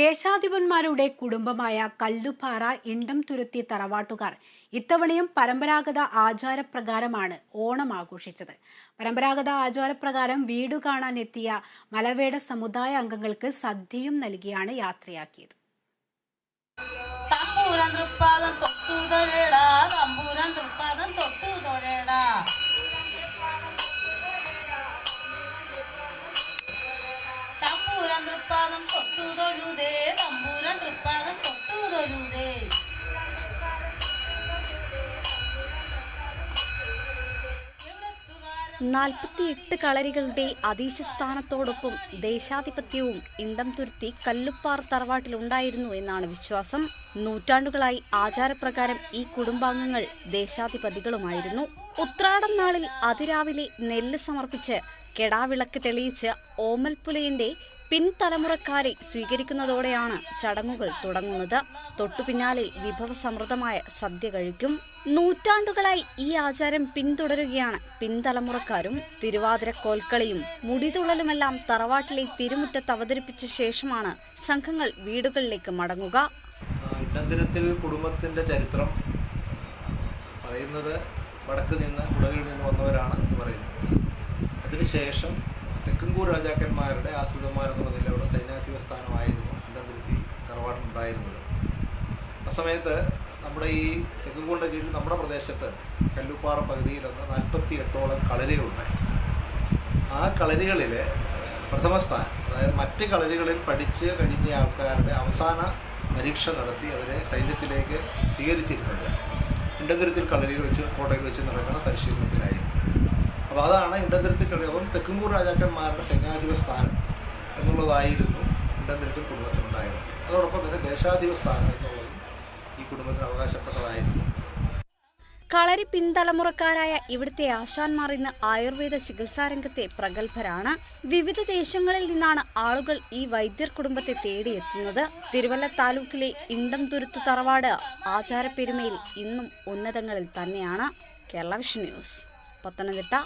ദേശാധിപന്മാരുടെ കുടുംബമായ കല്ലുപാറ ഇണ്ടം തുരുത്തി തറവാട്ടുകാർ ഇത്തവണയും പരമ്പരാഗത ആചാരപ്രകാരമാണ് ഓണം ആഘോഷിച്ചത്. പരമ്പരാഗത ആചാരപ്രകാരം വീട് കാണാൻ എത്തിയ മലവേട സമുദായ അംഗങ്ങൾക്ക് സദ്യയും നൽകിയാണ് യാത്രയാക്കിയത്. തമ്പൂരൻ തൃപ്പാദം തൊട്ടു തൊഴേടാ തൃപ്പാദം തൊട്ടു തൊഴേടാ. തൃപ്പാദം തൊട്ടു തൊഴുതേ തൃപ്പാദം തൊട്ടു നാൽപ്പത്തിയെട്ട് കളരികളുടെ അതീശസ്ഥാനത്തോടൊപ്പം ദേശാധിപത്യവും ഇണ്ടം തുരുത്തി കല്ലുപ്പാർ തറവാട്ടിലുണ്ടായിരുന്നു എന്നാണ് വിശ്വാസം. നൂറ്റാണ്ടുകളായി ആചാരപ്രകാരം ഈ കുടുംബാംഗങ്ങൾ ദേശാധിപതികളുമായിരുന്നു. ഉത്രാടം നാളിൽ അതിരാവിലെ നെല്ല് സമർപ്പിച്ച് കെടാവിളക്ക് തെളിയിച്ച് ഓമൽപുലയിന്റെ പിൻതലമുറക്കാരെ സ്വീകരിക്കുന്നതോടെയാണ് ചടങ്ങുകൾ തുടങ്ങുന്നത്. തൊട്ടുപിന്നാലെ വിഭവസമൃദ്ധമായ സദ്യ കഴിക്കും. നൂറ്റാണ്ടുകളായി ഈ ആചാരം പിന്തുടരുകയാണ് പിൻതലമുറക്കാരും തിരുവാതിര കോൽക്കളിയും മുടിതുള്ളലുമെല്ലാം തറവാട്ടിലെ തിരുമുറ്റത്ത് അവതരിപ്പിച്ച ശേഷമാണ് സംഘങ്ങൾ വീടുകളിലേക്ക് മടങ്ങുക. ഇണ്ടന്തിരത്തിൽ കുടുംബത്തിന്റെ ചരിത്രം പറയുന്നത് വടക്ക് നിന്ന് കുടകിൽ നിന്ന് വന്നവരാണ് എന്ന് പറയുന്നു. അതിനുശേഷം തെക്കുംകൂർ രാജാക്കന്മാരുടെ ആശ്രിതന്മാരെന്നുള്ള നിലയിൽ അവിടെ സൈന്യാധിപ സ്ഥാനമായിരുന്നു ഇണ്ടന്തിരുത്തി തറവാടുണ്ടായിരുന്നത് ആ സമയത്ത് നമ്മുടെ ഈ തെക്കുംകൂറിന്റെ കീഴിൽ നമ്മുടെ പ്രദേശത്ത് കല്ലുപ്പാറ പകുതിയിൽ നിന്ന് നാൽപ്പത്തി എട്ടോളം കളരികളുണ്ടായി. ആ കളരികളിൽ പ്രഥമ സ്ഥാനം അതായത് മറ്റ് കളരികളിൽ പഠിച്ച് കഴിഞ്ഞ ആൾക്കാരുടെ അവസാന പരീക്ഷ നടത്തി അവരെ സൈന്യത്തിലേക്ക് സ്വീകരിച്ചിരുന്നത്. ഇണ്ടന്തിരത്തിൽ കളരിയിൽ വെച്ച് കോട്ടയിൽ വെച്ച് നടക്കുന്ന പരിശീലനത്തിലായിരുന്നു. അപ്പോൾ അതാണ് ഇണ്ടന്തിരത്തിൽ കളരി അപ്പം തെക്കുംകൂർ രാജാക്കന്മാരുടെ സൈന്യാധിപ സ്ഥാനം എന്നുള്ളതായിരുന്നു ഇണ്ടന്തിരത്തിൽ കുടുംബത്തിനുണ്ടായത് അതോടൊപ്പം തന്നെ ദേശാധിപ സ്ഥാനം എന്നുള്ളതും ഈ കുടുംബത്തിന് അവകാശപ്പെട്ടതായിരുന്നു. കളരി പിൻതലമുറക്കാരായ ഇവിടുത്തെ ആശാന്മാർ ഇന്ന് ആയുർവേദ ചികിത്സാരംഗത്തെ പ്രഗത്ഭരാണ്. വിവിധ ദേശങ്ങളിൽ നിന്നാണ് ആളുകൾ ഈ വൈദ്യർ കുടുംബത്തെ തേടിയെത്തുന്നത്. തിരുവല്ല താലൂക്കിലെ ഇണ്ടം തുരുത്തു തറവാട് ആചാരപ്പെരുമയിൽ ഇന്നും ഉന്നതങ്ങളിൽ തന്നെയാണ്. കേരള ന്യൂസ് പത്തനംതിട്ട.